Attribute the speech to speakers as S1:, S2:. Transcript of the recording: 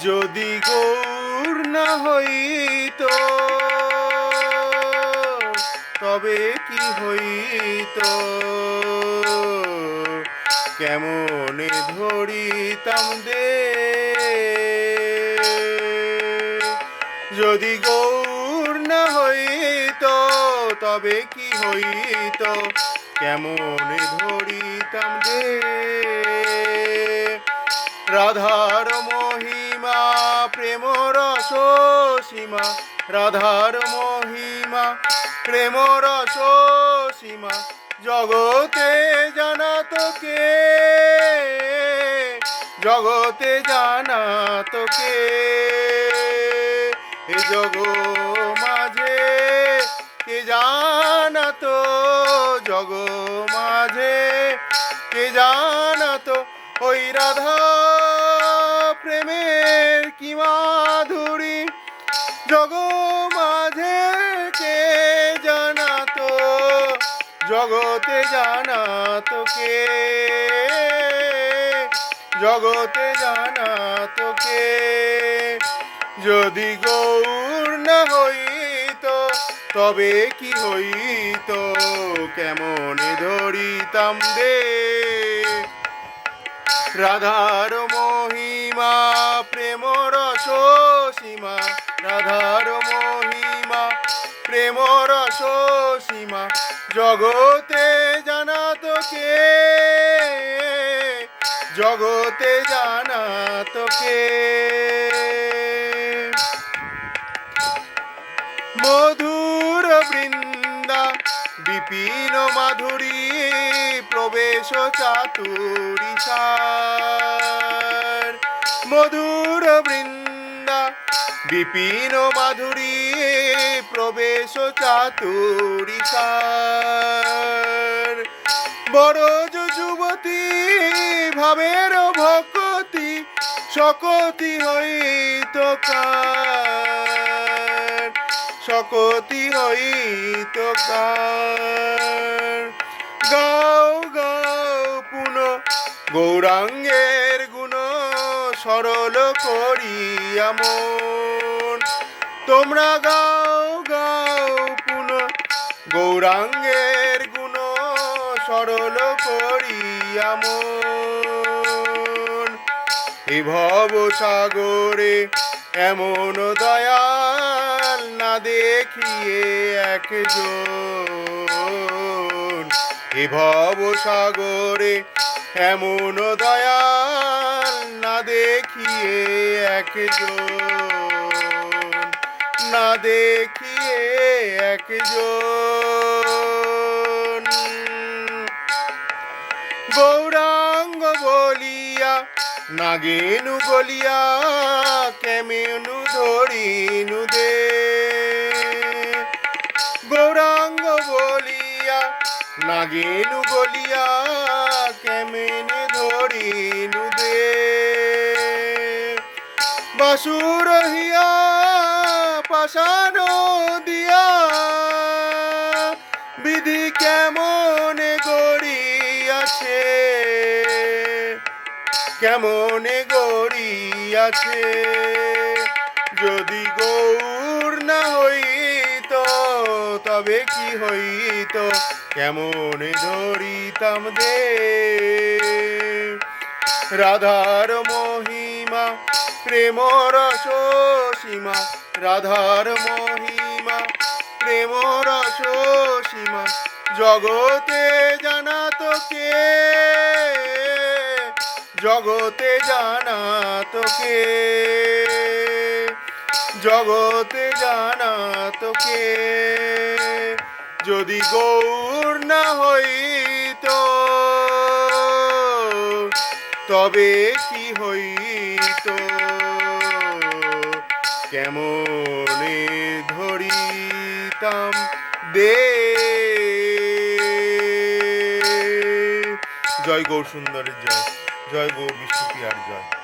S1: যদি গৌর না হইত, তবে কি হইত? কেমনে ধরিতাম দে? যদি গৌর না হইত, তবে কি হইত? কেমনে ধরিতাম দে? রাধার মহিমা প্রেম রস সীমা, রাধার মহিমা, প্রেম রস সীমা, জগতে জানা তোকে, জগতে জানা তোকে। এ জগ মাঝে, কে জানা তো জগ মাঝে, কে জানা তো ওই রাধা জগ মাঝে কে জানা তো জগতে জানা তোকে জগতে জানা তোকে যদি গৌর না হইত, তবে কি হইত? কেমন ধরিতাম দে রাধার মহিমা প্রেম রস সীমা রাধার মহিমা প্রেম রস সীমা জগতে জানা তোকে জগতে জানা তোকে মধুর বৃন্দা, বিপিন মাধুরী, প্রবেশ চাতুরি সার। মধুর বৃন্দা বিপিন মাধুরী, প্রবেশ চাতুরি সার বড় যুবতী ভাবের ভকতি সকতি হইত সকতি হইত গাও গাও পুন সরল করিয়া মন। তোমরা গাও গাও পুন। গৌরাঙ্গের গুণ সরল করিয়া মন। এ ভব সাগরে, এমন দয়াল না দেখিয়ে একজন। এ ভব সাগরে, এমন দেখিয়ে একজন, না দেখিয়ে একজন। গৌরাঙ্গ বলিয়া, নাগেনু বলিয়া, কেমেনু ধরিনু দে। গৌরাঙ্গ বলিয়া, নাগেনু বলিয়া, কেমেনে ধরিনু বাসুর হিয়া পাশানো দিয়া। বিধি কেমনে গড়িয়াছে? কেমনে গড়িয়াছে? যদি গৌর না হইত, তবে কি হইত? কেমনে ধরিতাম দে রাধার মহিমা প্রেম রস সীমা রাধার মহিমা। প্রেম রস সীমা জগতে জানা তোকে জগতে জানা তোকে জগতে জানা তোকে যদি গৌর না হইত তবে কি হইত। কেমন ধরিতাম দে? জয় গৌর সুন্দরের জয়। জয় গৌর বিষ্ণু জয়।